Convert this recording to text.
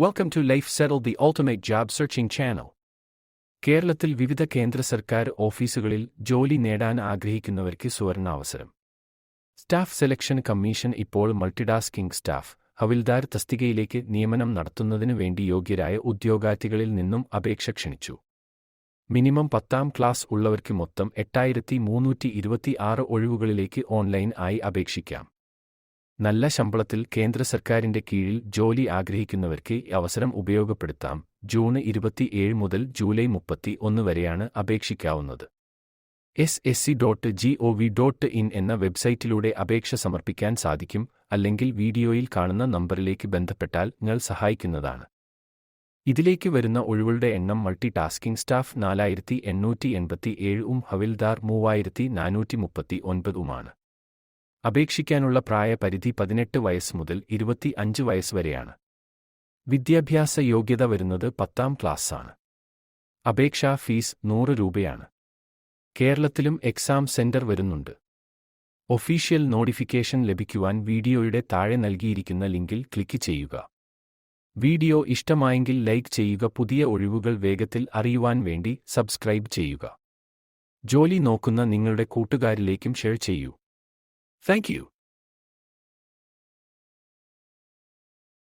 Welcome to Life settle the Ultimate Job Searching Channel. കേരളത്തിൽ വിവിധ കേന്ദ്ര സർക്കാർ ഓഫീസുകളിൽ ജോലി നേടാൻ ആഗ്രഹിക്കുന്നവർക്ക് സുവർണാവസരം. സ്റ്റാഫ് സെലക്ഷൻ കമ്മീഷൻ ഇപ്പോൾ മൾട്ടിടാസ്കിംഗ് സ്റ്റാഫ് ഹവിൽദാർ തസ്തികയിലേക്ക് നിയമനം നടത്തുന്നതിനു വേണ്ടി യോഗ്യരായ ഉദ്യോഗാർത്ഥികളിൽ നിന്നും അപേക്ഷ ക്ഷണിച്ചു. മിനിമം പത്താം ക്ലാസ് ഉള്ളവർക്ക് മൊത്തം എട്ടായിരത്തി മുന്നൂറ്റി ഇരുപത്തി ആറ് ഒഴിവുകളിലേക്ക് ഓൺലൈൻ ആയി അപേക്ഷിക്കാം. നല്ല ശമ്പളത്തിൽ കേന്ദ്ര സർക്കാരിന്റെ കീഴിൽ ജോലി ആഗ്രഹിക്കുന്നവർക്ക് അവസരം ഉപയോഗപ്പെടുത്താം. ജൂൺ ഇരുപത്തിയേഴ് മുതൽ ജൂലൈ മുപ്പത്തി ഒന്ന് വരെയാണ് അപേക്ഷിക്കാവുന്നത്. S S C dot G O V dot in എന്ന വെബ്സൈറ്റിലൂടെ അപേക്ഷ സമർപ്പിക്കാൻ സാധിക്കും അല്ലെങ്കിൽ വീഡിയോയിൽ കാണുന്ന നമ്പറിലേക്ക് ബന്ധപ്പെട്ടാൽ നിങ്ങൾ സഹായിക്കുന്നതാണ്. ഇതിലേക്ക് വരുന്ന ഒഴിവുകളുടെ എണ്ണം മൾട്ടി ടാസ്കിംഗ് സ്റ്റാഫ് നാലായിരത്തി എണ്ണൂറ്റി എൺപത്തി ഏഴും ഹവിൽദാർ മൂവായിരത്തി നാനൂറ്റി മുപ്പത്തി ഒൻപതുമാണ് അപേക്ഷിക്കാനുള്ള പ്രായപരിധി പതിനെട്ട് വയസ്സ് മുതൽ ഇരുപത്തി അഞ്ച് വയസ്സ് വരെയാണ്. വിദ്യാഭ്യാസ യോഗ്യത വരുന്നത് പത്താം ക്ലാസ്സാണ്. അപേക്ഷാ ഫീസ് നൂറ് രൂപയാണ്. കേരളത്തിലും എക്സാം സെന്റർ വരുന്നുണ്ട്. ഒഫീഷ്യൽ നോട്ടിഫിക്കേഷൻ ലഭിക്കുവാൻ വീഡിയോയുടെ താഴെ നൽകിയിരിക്കുന്ന ലിങ്കിൽ ക്ലിക്ക് ചെയ്യുക. വീഡിയോ ഇഷ്ടമായെങ്കിൽ ലൈക്ക് ചെയ്യുക പുതിയ ഒഴിവുകൾ വേഗത്തിൽ അറിയുവാൻ വേണ്ടി സബ്സ്ക്രൈബ് ചെയ്യുക. ജോലി നോക്കുന്ന നിങ്ങളുടെ കൂട്ടുകാരിലേക്കും ഷെയർ ചെയ്യൂ. Thank you.